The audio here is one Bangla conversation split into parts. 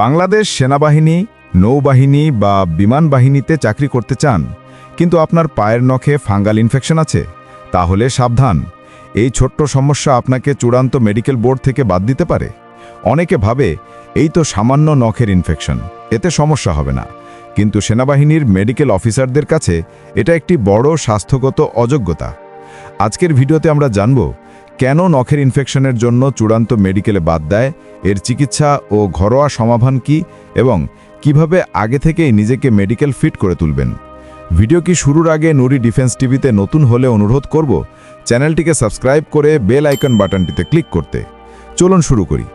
বাংলাদেশ সেনাবাহিনী, নৌবাহিনী বা বিমান বাহিনীতে চাকরি করতে চান, কিন্তু আপনার পায়ের নখে ফাঙ্গাল ইনফেকশন আছে, তাহলে সাবধান। এই ছোট্ট সমস্যা আপনাকে চূড়ান্ত মেডিকেল বোর্ড থেকে বাদ দিতে পারে। অনেকে ভাবে, এই তো সামান্য নখের ইনফেকশন, এতে সমস্যা হবে না। কিন্তু সেনাবাহিনীর মেডিকেল অফিসারদের কাছে এটা একটি বড় স্বাস্থ্যগত অযোগ্যতা। আজকের ভিডিওতে আমরা জানব কেন নখের ইনফেকশনের জন্য চূড়ান্ত মেডিকেলে বাদ দেয়? এর চিকিৎসা ও ঘরোয়া সমাধান কি? এবং কীভাবে আগে থেকেই নিজেকে মেডিকেল ফিট করে তুলবেন? ভিডিও কি শুরুর আগে নুরি ডিফেন্স টিভিতে নতুন হলে অনুরোধ করব, চ্যানেলটিকে সাবস্ক্রাইব করে বেল আইকন বাটনটিতে ক্লিক করতে। চলুন শুরু করি।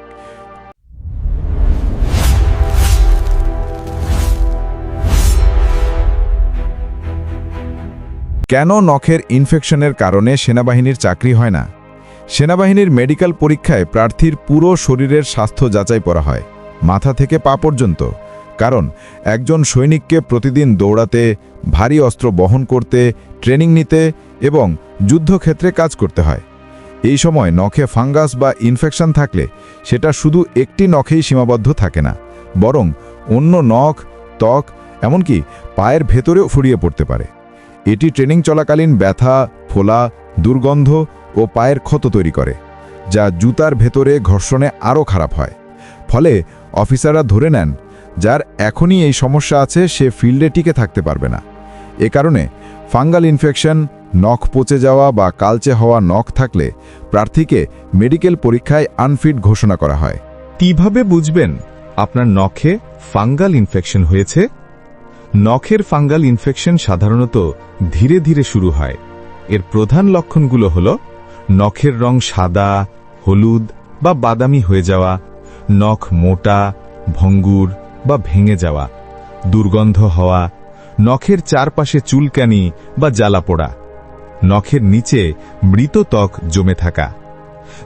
কেন নখের ইনফেকশনের কারণে সেনাবাহিনীর চাকরি হয় না? সেনাবাহিনীর মেডিকেল পরীক্ষায় প্রার্থীর পুরো শরীরের স্বাস্থ্য যাচাই করা হয়, মাথা থেকে পা পর্যন্ত। কারণ, একজন সৈনিককে প্রতিদিন দৌড়াতে, ভারী অস্ত্র বহন করতে, ট্রেনিং নিতে এবং যুদ্ধক্ষেত্রে কাজ করতে হয়। এই সময় নখে ফাঙ্গাস বা ইনফেকশন থাকলে সেটা শুধু একটি নখেই সীমাবদ্ধ থাকে না, বরং অন্য নখ, ত্বক, এমনকি পায়ের ভেতরেও ফুরিয়ে পড়তে পারে। এটি ট্রেনিং চলাকালীন ব্যথা, ফোলা, দুর্গন্ধ ও পায়ের ক্ষত তৈরি করে, যা জুতার ভেতরে ঘর্ষণে আরও খারাপ হয়। ফলে অফিসাররা ধরে নেন, যার এখনই এই সমস্যা আছে, সে ফিল্ডে টিকে থাকতে পারবে না। এ কারণে ফাঙ্গাল ইনফেকশন, নখ পচে যাওয়া বা কালচে হওয়া নখ থাকলে প্রার্থীকে মেডিকেল পরীক্ষায় আনফিট ঘোষণা করা হয়। কীভাবে বুঝবেন আপনার নখে ফাঙ্গাল ইনফেকশন হয়েছে? নখের ফাঙ্গাল ইনফেকশন সাধারণত ধীরে ধীরে শুরু হয়। এর প্রধান লক্ষণগুলো হল নখের রং সাদা, হলুদ বা বাদামি হয়ে যাওয়া, নখ মোটা, ভঙ্গুর বা ভেঙে যাওয়া, দুর্গন্ধ হওয়া, নখের চারপাশে চুলকানি বা জ্বালা পোড়া, নখের নিচে মৃত ত্বক জমে থাকা।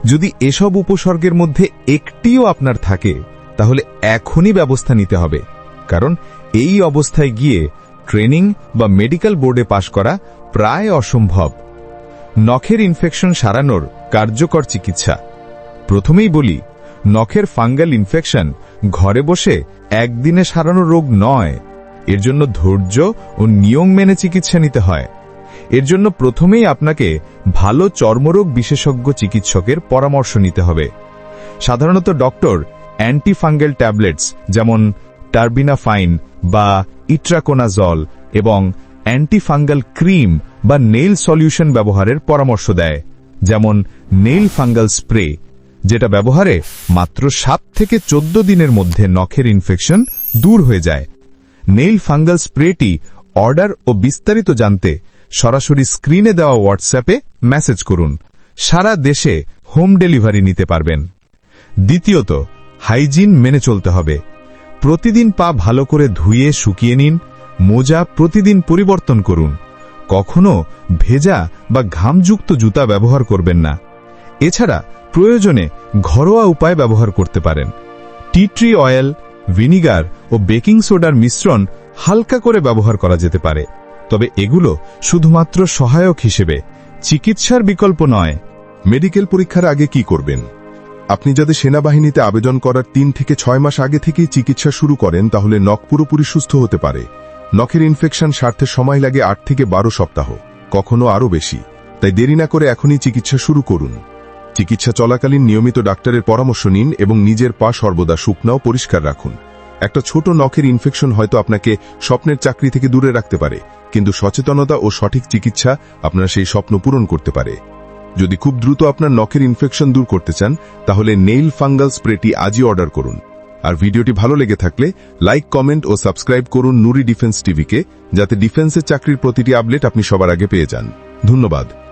যদি এসব উপসর্গের মধ্যে একটিও আপনার থাকে, তাহলে এখনই ব্যবস্থা নিতে হবে, কারণ এই অবস্থায় গিয়ে ট্রেনিং বা মেডিকেল বোর্ডে পাশ করা প্রায় অসম্ভব। নখের ইনফেকশন সারানোর কার্যকর চিকিৎসা। প্রথমেই বলি, নখের ফাঙ্গাল ইনফেকশন ঘরে বসে একদিনে সারানো রোগ নয়। এর জন্য ধৈর্য ও নিয়ম মেনে চিকিৎসা নিতে হয়। এর জন্য প্রথমেই আপনাকে ভালো চর্মরোগ বিশেষজ্ঞ চিকিৎসকের পরামর্শ নিতে হবে। সাধারণত ডক্টর অ্যান্টিফাঙ্গেল ট্যাবলেটস যেমন টার্বিনাফাইন বা ইট্রাকোনাজল এবং অ্যান্টিফাঙ্গাল ক্রিম বা নেইল সলিউশন ব্যবহারের পরামর্শ দেয়, যেমন নেইল ফাঙ্গাল স্প্রে, যেটা ব্যবহারে মাত্র সাত থেকে চোদ্দ দিনের মধ্যে নখের ইনফেকশন দূর হয়ে যায়। নেইল ফাঙ্গাল স্প্রেটি অর্ডার ও বিস্তারিত জানতে সরাসরি স্ক্রিনে দেওয়া হোয়াটসঅ্যাপে মেসেজ করুন। সারা দেশে হোম ডেলিভারি নিতে পারবেন। দ্বিতীয়ত, হাইজিন মেনে চলতে হবে। প্রতিদিন পা ভালো করে ধুয়ে শুকিয়ে নিন, মোজা প্রতিদিন পরিবর্তন করুন। কখনো ভেজা বা ঘামযুক্ত জুতা ব্যবহার করবেন না। এছাড়া প্রয়োজনে ঘরোয়া উপায় ব্যবহার করতে পারেন। টি ট্রি অয়েল, ভিনিগার ও বেকিং সোডার মিশ্রণ হালকা করে ব্যবহার করা যেতে পারে। তবে এগুলো শুধুমাত্র সহায়ক হিসেবে, চিকিৎসার বিকল্প নয়। মেডিকেল পরীক্ষার আগে কি করবেন? আপনি যদি সেনাবাহিনীতে আবেদন করার তিন থেকে ছয় মাস আগে থেকেই চিকিৎসা শুরু করেন, তাহলে নখ পুরোপুরি সুস্থ হতে পারে। নখের ইনফেকশন সারতে সময় লাগে আট থেকে বারো সপ্তাহ, কখনো আরও বেশি। তাই দেরি না করে এখনই চিকিৎসা শুরু করুন। চিকিৎসা চলাকালীন নিয়মিত ডাক্তারের পরামর্শ নিন এবং নিজের পা সর্বদা শুকনা ও পরিষ্কার রাখুন। একটা ছোট নখের ইনফেকশন হয়তো আপনাকে স্বপ্নের চাকরি থেকে দূরে রাখতে পারে, কিন্তু সচেতনতা ও সঠিক চিকিৎসা আপনার সেই স্বপ্ন পূরণ করতে পারে। যদি খুব দ্রুত আপনার নখের ইনফেকশন দূর করতে চান, তাহলে নেইল ফাঙ্গাল স্প্রেটি আজই অর্ডার করুন। আর ভিডিওটি ভালো লেগে থাকলে লাইক, কমেন্ট ও সাবস্ক্রাইব করুন নুরি ডিফেন্স টিভিকে, যাতে ডিফেন্সের চাকরির প্রতিটি আপডেট আপনি সবার আগে পেয়ে যান। ধন্যবাদ।